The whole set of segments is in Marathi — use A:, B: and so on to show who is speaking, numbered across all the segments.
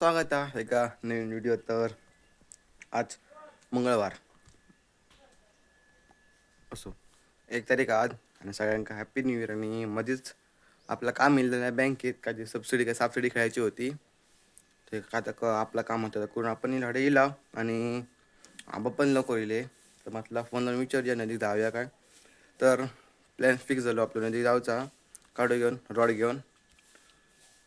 A: स्वागत आहे एका नवीन व्हिडिओ तर. आज मंगळवार. असो. एक तारीख आज आणि सगळ्यांका हॅपी न्यू इयर आणि मध्येच आपलं काम मिळलेलं बँकेत का जे सबसिडी काय सबसिडी खेळायची होती. ते का तर क- आपलं काम होतं. करून आपण लढे येला आणि आबा पण लवकर येले तर म्हटलं फोनवर विचारूया. नदी जाऊया काय. तर प्लॅन फिक्स झालो आपलं. नदी जाऊचा. काढू घेऊन रॉड घेऊन.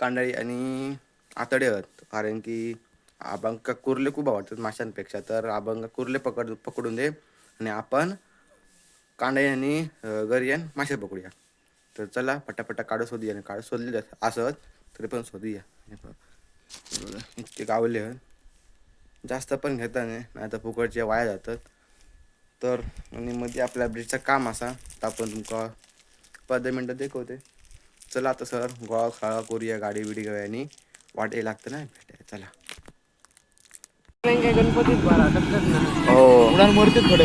A: कांडाळी आणि आतडे आहेत. कारण की आबांका कुर्ले खूप आवडतात माशांपेक्षा. तर आबांका कुर्ले पकड पकडून दे. आणि आपण कांडे आणि अं, गरियन मासे पकडूया. तर चला पटापटा काढू शोधूया. आणि काढू शोधले असत तरी पण शोधूया. इतके गावले आहेत. जास्त पण घेता नाही नाही तर फुकटचे वाया जातात. तर आणि मध्ये आपल्या ब्रिजचं काम असा. तर आपण तुमका पंधरा मिनटं देखवते चला आता सर गोळा खाळा करूया गाडी बिडी घेऊया आणि वाटे लागतं ना. चला.
B: गणपतीत ना
A: हो.
B: उडान मरते थोडे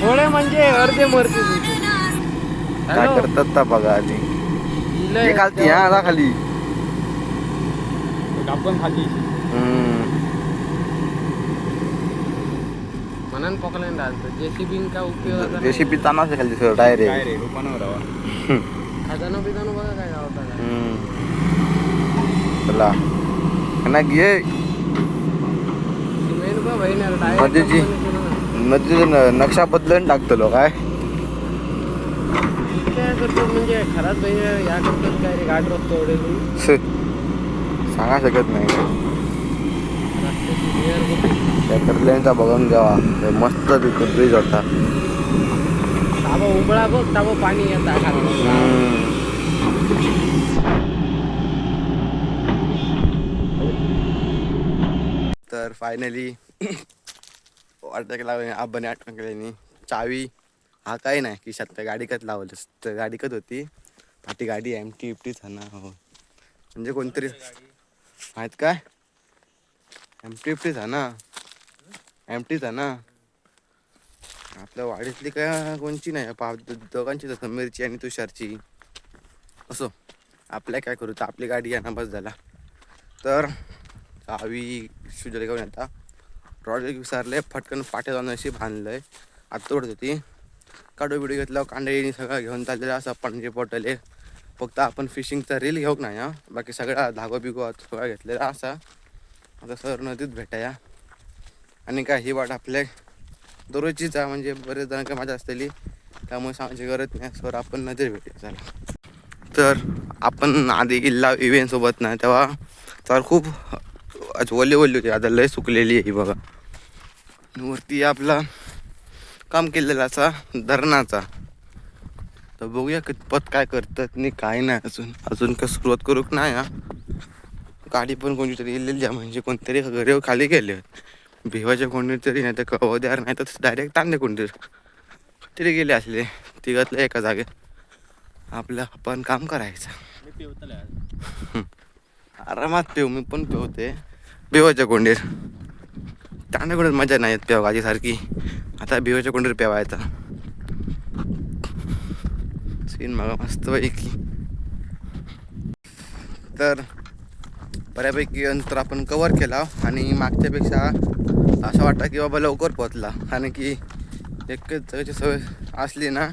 B: थोडे म्हणजे अर्धे मरते
A: काय करतात ता बघा आधी. खालती हा आता खाली.
B: आपण खाली. म्हणून पकडले राहतं जेसीबी का उपयोग
A: रेसिपी तानाच खाली सर डायरेक्ट
B: खजानो बिजानो बघा काय गावता बहिणार
A: मध्ये जी- मध्ये न- नक्षा बदलून टाकतलो काय?
B: म्हणजे
A: सांगा शकत नाही. त्या कर्ल्यांचा बघून घ्यावा. मस्त ब्रिज होता.
B: ताबा उबळा बघ ताबा पाणी येतं
A: तर फायनली वाटतं लावली आबाने आठवण केल्याने चावी. हा काही नाही की त्या गाडीकत लावलं? तर गाडीकत होती? पाठी गाडी एम टी इफ्टी ना हो. म्हणजे कोणतरी आहेत काय? एम टी इफ्टी ना एम टी हा ना आपल्या वाडीतली काय कोणची नाही? पाव दोघांची तर मिरची आणि तुषारची असो. आपल्या काय करू? तर आपली गाडी आहे ना बस झाला. तर आवी सुजले घेऊन येता रॉड विसारले फटकन पाट्या जाऊन अशी बांधलंय. आत तोडत होती. काडू बिडू घेतलं कांडळी सगळं घेऊन चाललेलं असं पणजे पोटले फक्त आपण फिशिंगचा रील घेऊक नाही हा? बाकी सगळा धागो बिगो सगळा घेतलेला असा. आता सर नदीत भेटाया. आणि काय ही वाट आपल्या दररोजचीच आहे म्हणजे बरेच जण काय मजा असलेली त्यामुळे सांगायची गरज नाही सर आपण नदीत भेटूया चला. तर आपण आधी किल्ला इव्हेंटसोबत नाही तेव्हा तर खूप आज ओली ओली होती आता लय सुकलेली आहे ही बघा. वरती आपला काम केलेला असा धरणाचा. तर बघूया कितपत काय करतात नाही काय नाही अजून. अजून काय सुरुवात करूक नाही हा? गाडी पण कोणीतरी इलेली आहे म्हणजे कोणतरी घरी खाली गेले भिवाच्या कोणीतरी नाही तर कवद्यार नाही तर डायरेक्ट तांदे कोणतरी तरी गेले असले तिघातले एका जागेत आपलं आपण काम करायचं. आरामात पेव मी पण पेवते. बेवाच्या कोंडीर. तांडे कोंडीर मजा नाही येत पेव सारखी आता बेवाच्या कोंडीर पेवायचा सीन मागा मस्त पैकी. तर बऱ्यापैकी अंतर आपण कवर केला आणि मागच्यापेक्षा असं वाटतं की बाबा लवकर पोहोचला. कारण की एकच जगाची सवय असली ना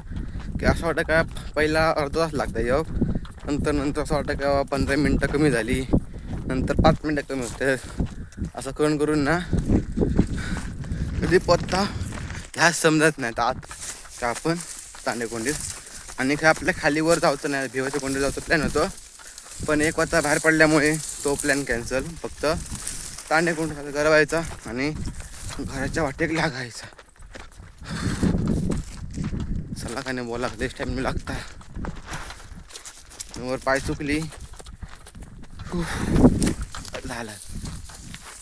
A: की असं वाटतं का पहिला अर्धा तास लागतं येऊ नंतर नंतर असं वाटतं का पंधरा मिनटं कमी झाली. नंतर पाच मिनटं कमी होते. असं करून करून ना कधी पत्ता ह्याच समजत नाही तर आत का आपण तांडेकोंडीत? आणि काय आपल्या खालीवर जायचं नाही भिवाच्या कोंडीत जायचं प्लॅन होतो. पण एक वाजता बाहेर पडल्यामुळे तो प्लॅन कॅन्सल फक्त तांडे घर व्हायचा आणि घराच्या वाटेक लागायचा. चला का नाही बोला लेस टाइम लागता. वर पाय चुकली. झाला.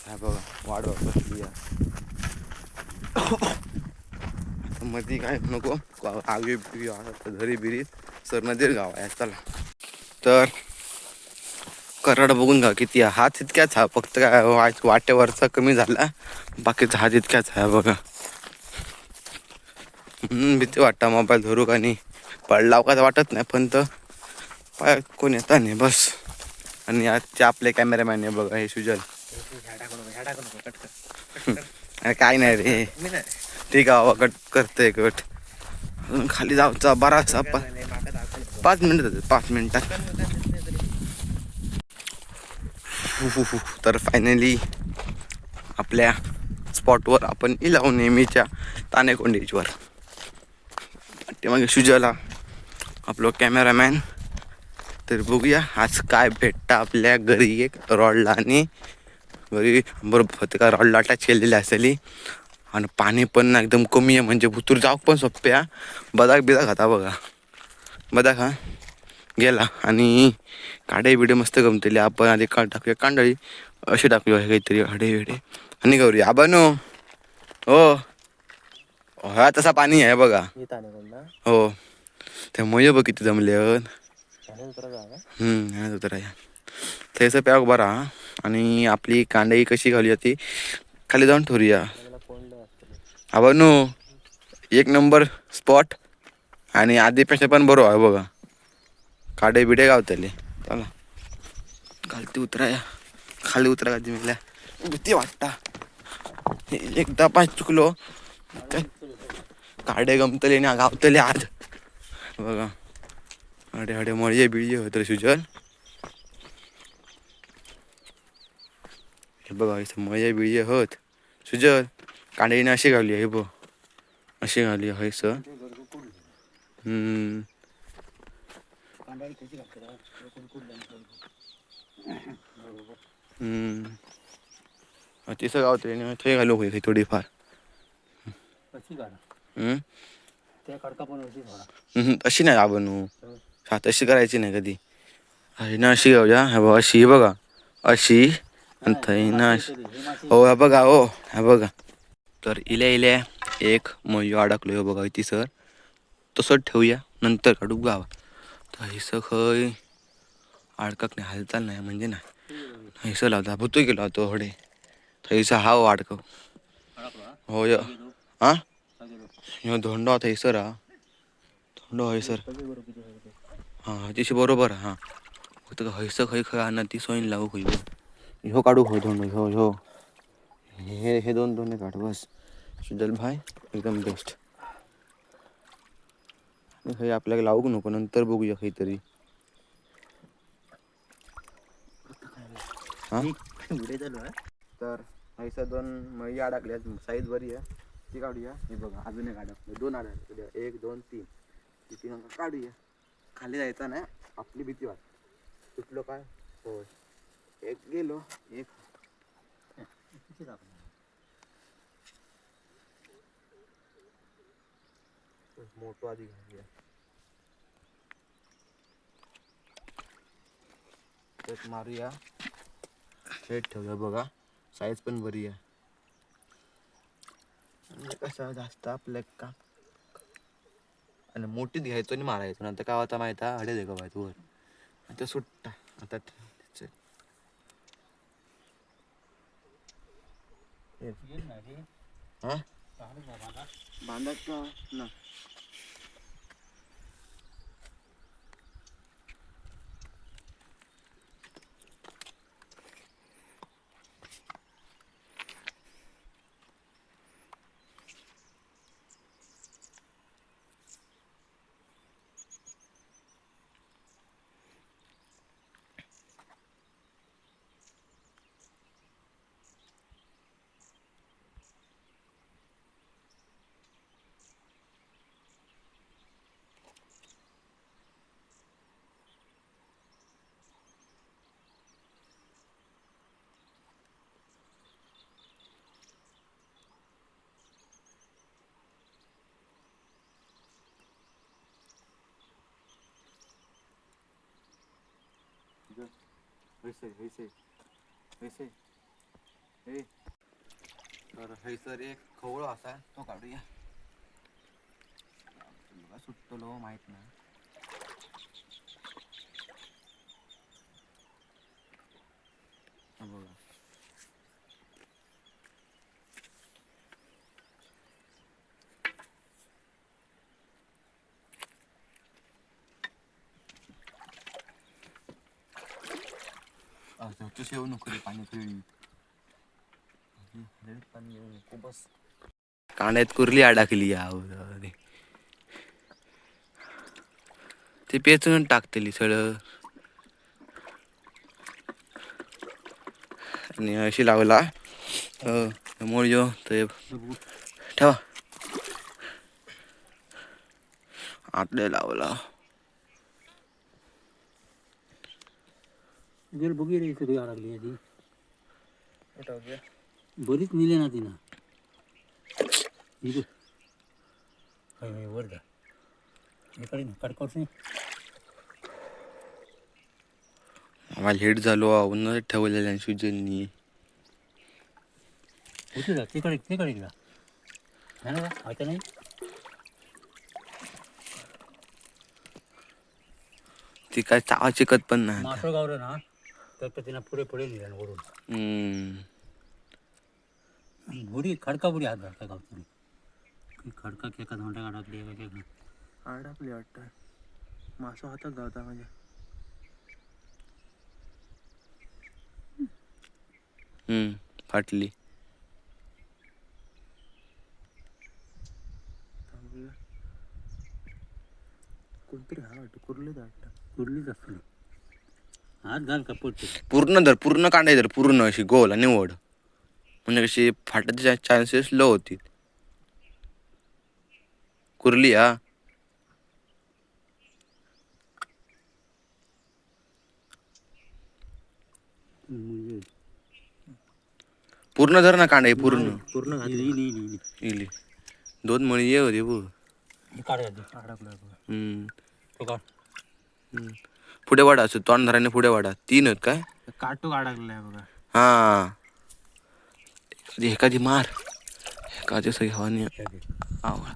A: हा बघा वाढ बसली या. मध्ये काय नको आगी बिगी धरी बिरी सर नदीर गाव आहे चला. तर कराड बघून घ्या किती आहे. हा तितक्याच हा फक्त काय वाटेवरचा कमी झाला. बाकीचा हा तितक्याच आहे बघा. भीती वाटतं मोबाईल धरू का नाही. पडला का वाटत नाही पण तर पाय कोण येता नाही बस. आणि आजचे आपले कॅमेरामॅन आहे बघा हे सुजल अरे काय नाही रे. ठीक आहे बाबा कट करतोय कट. अजून खाली जाऊचा बराचसा पाच मिनिट पाच मिनिटात
B: तर
A: फायनली आपल्या स्पॉटवर आपण इलाव नेहमीच्या तानेकोंडीजवर ते मग सुजला आपलं कॅमेरामॅन तर बघूया आज काय भेटतं आपल्या घरी एक रॉडला आणि घरी बरोबर होते का रॉडला अटॅच केलेली असेल. आणि पाणी पण ना एकदम कमी आहे म्हणजे भुतूर जाऊ पण सोपे हा बदाक बिदाक खाता बघा. बदाक हा. गेला. आणि काडे बिडे मस्त गमतले. आपण आधी का टाकूया. कांडळी. अशी टाकूया हे काहीतरी. हडे विडे आणि गौरी आबानो हो. हा तसा पाणी आहे बघा. हो. ते मय बघ किती जमले ह्याच उतर आहे. थंयचं प्याग बरा आणि आपली कांडाई कशी घालूया ती खाली जाऊन ठेवूया.
B: मला
A: नो एक नंबर स्पॉट आणि आधीपेक्षा पण बरो आहे बघा. काडे बिडे गावतले. चला. खालती उतराया. खाली उतरा का म्हटल्या भीती वाटता. एकदा पाच चुकलो. काडे गमतले ना गावतले आज. बघा. अडे अडे मळये बिळये होत रे सुजल हे बघा इथं मळये बिळये होत. सुजल कांडेने अशी घालली हे बघ. अशी घालली हय स हम्म.
B: कांडाळी कशी घालते रे? कोण कुठलं
A: हम्म तिसं गावतले थंय घालू. खंय थोडीफार अशी नाही आबनू हा तशी करायची नाही कधी. अशी ना अशी गावूया हे बघा अशी हे बघा. अशी आणि थंय ना अशी.
B: हो
A: हे बघा हो हे बघा. तर इल्या इल्या एक मयू अडकलो हो बघा ती सर. तसंच ठेवूया. नंतर काढू गावा. तर हिसं खय अडकक नाही हालचाल नाही म्हणजे नाही हिसं लावता भुतू गेलो तो हडे. थंयसा हाव अडकव. हो य. हा? ह्यो धोंडो थंयसर हा धोंडो हयसर हां तिशी बरोबर हा. फक्त हयस खंय खंय आणा ती सोयीन लावू खंय ह्यो काढू खंय दोन ह्यो ह्यो. हे हे दोन दोन काढ बस. सुजल भाई एकदम बेस्ट खंय आपल्याला लावूक नको? नंतर बघूया काहीतरी हा? तर हयस दोन मळी अडकल्यात साईज बरी आहे. ती काढूया. हे बघा अजून एक अडकलं. दोन अडकले एक दोन तीन. ती तीन काढूया. खाली जायचं नाही. आपली भीती वाट सुटलो काय? होय. एक गेलो एक. मोठं आधी घालूया एक मारूया. थेट ठेवूया बघा. साईज पण बरी आहे. कसं जास्त आपलं का? आणि मोठीच घ्यायचो आणि मारायचो. नंतर काय होता माहिती हडे दे का वर आता सुट्टा. आता. हा. बांधत का? ना. हैसे हैसे हैसे हे तर हैसर एक खवळो असा तो काढूया. बघा सुटतलो माहीत नाही. बघा. असं तू नको रे पाणी पिळी कांड्यात कुर्ली अडकली याव ते पेचून टाकतली सगळं. आणि अशी लावला. हो, मोळ यो ते ठेवा. आतले लावला.
B: गेल बघी रे इथे अडकली आधी बरीच नेले ना तिनं इथे वर जा। ना
A: आम्हाला लेट झालो उन्हात ठेवलेल्या सुजननी
B: होती का तिकडे तिकडे गेला नाही ना आता नाही?
A: ती काय चावा चिकत पण नाही
B: मासळ गावलं ना तर तिनं पुढे पुढे लिहिलं ना वरून.
A: हम्म.
B: आणि बुडी खडका बुडी हात घालता गावतो खडका केका धोंडा अडकली एका केका
C: अडकली वाटतं. मासं हातात गावता म्हणजे.
A: हम्म फाटली.
C: थांबूया. कोणतरी हा वाटतं कुर्लीत वाटतं.
B: कुरलीच असली हात घाल का पडते
A: पूर्ण धर पूर्ण कांडाय धर पूर्ण अशी गोल आणि निवड म्हणजे कशी फाटायचे चान्सेस लो होतील. कुर्ली हा.
B: म्हणजे?
A: पूर्ण धर ना कांडा पूर्ण.
C: पूर्ण घातली
B: इली इली इली
A: इली. दोन मणी ये होते
B: हे काढ
A: हम्म.
B: तो काढ.
A: हम्म. पुढे वाडा असं तोंड धराने पुढे वाडा तीन आहेत काय?
C: काटूक अडकलाय बघा.
A: हा. एखादी मार. एखादी सगळी हवानी आवळा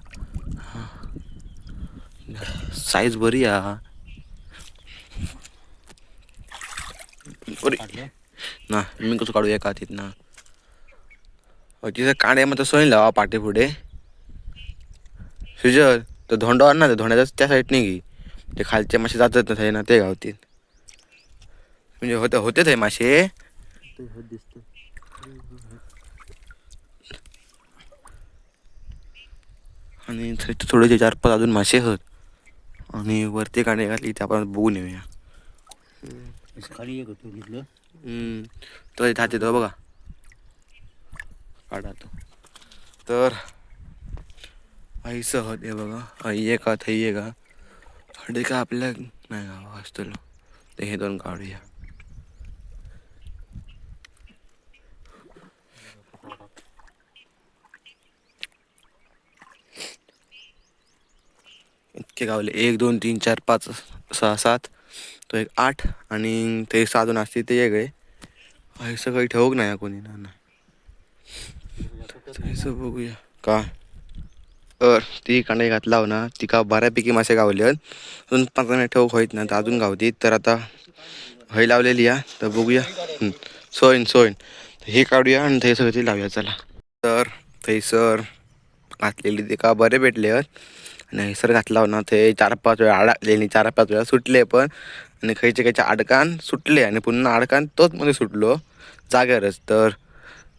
A: साईज बरी हा.
B: काढलं?
A: ना मी कसं काढू एका हातीत ना? तिथं कांड्या मग सोय लावा पाठी पुढे सुजल तर धोंडावर ना धोंड्याचा त्या साईडने घे. ते खालचे मासे जातात ना ना ते गावतील. म्हणजे होते होते ते मासे.
C: ते दिसतं
A: आणि थोडे थोडेसे चार पाच अजून मासे आहेत. आणि वरती कांडे घातली ते आपण बघून येऊया.
B: खाली एक होतो घेतलं
A: हम्म. तो इथे हाती तो बघा. काढा तो. तर आई सहज आहे बघा. आई आहे का थई आहे का हडे का आपल्या नाही गाव असतो ते हे दोन काढूया. इतके गावले. एक दोन तीन चार पाच सहा सात. तो एक आठ आणि ते साधून असते ते वेगळे हे सगळं ठेवूक नाही कोणी? ना नाही. बघूया. का? तर ती कांडे घातला ना तिका बऱ्यापैकी मासे गावले अजून पंधरा मिनिट ठेवूक होईत ना तर अजून गावती. तर आता हय लावलेली या तर बघूया. सोयन सोयन हे काढूया आणि ते सगळं ती लावूया. चला. तर थंयसर घातलेली तिका बरे भेटले आणि हैसर घातला ना ते चार पाच वेळा अडकले आणि चार पाच वेळा सुटले पण. आणि खंयचे खंयच्या अडकान सुटले. आणि पुन्हा अडकान तोच मध्ये सुटलो. जाग्यारच तर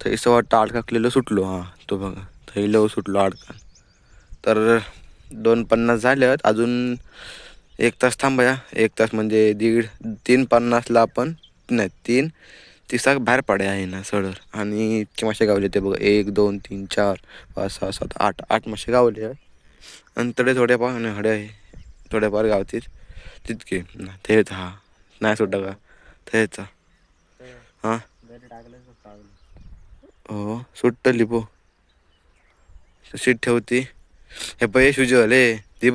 A: थंयसं वाटतं अडकाकलेलो सुटलो. हां तो बघा. थैलो सुटलो अडकान. तर दोन पन्नास झाल्यात. अजून एक तास थांबया. एक तास म्हणजे दीड तीन पन्नासला आपण नाही तीन तिसा बाहेर पडे आहे ना सडर. आणि इतके मासे गावले ते बघा. एक दोन तीन चार पाच सहा सात आठ आठ मासे गावले आहेत. आणि तडे थोडेफार आणि हडे आहे. थोडेफार गावतील. तितके. ना हा. नाही सुद्धा का? थेचा हां. हो? सुट्टली पो. शीट ठेवती. हे पै शुजल हे ती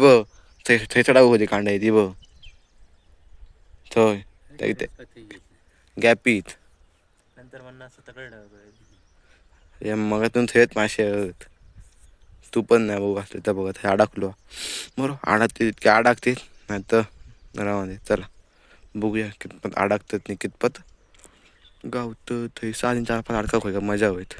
A: थंय थंय चढावं होती कांडाय ती बघ. थंय गॅपीत.
C: नंतर
A: मग तुम्ही थंयच आहेत तू पण नाही बघू असले तर बघा थंय अडकलो. बरोबर अडकते तितके अडकते नाही तर राहून दे चला. बघूया कितपत अडकतात नाही कितपत गावतं थंय चार पाच अडका होय का मजा होईत.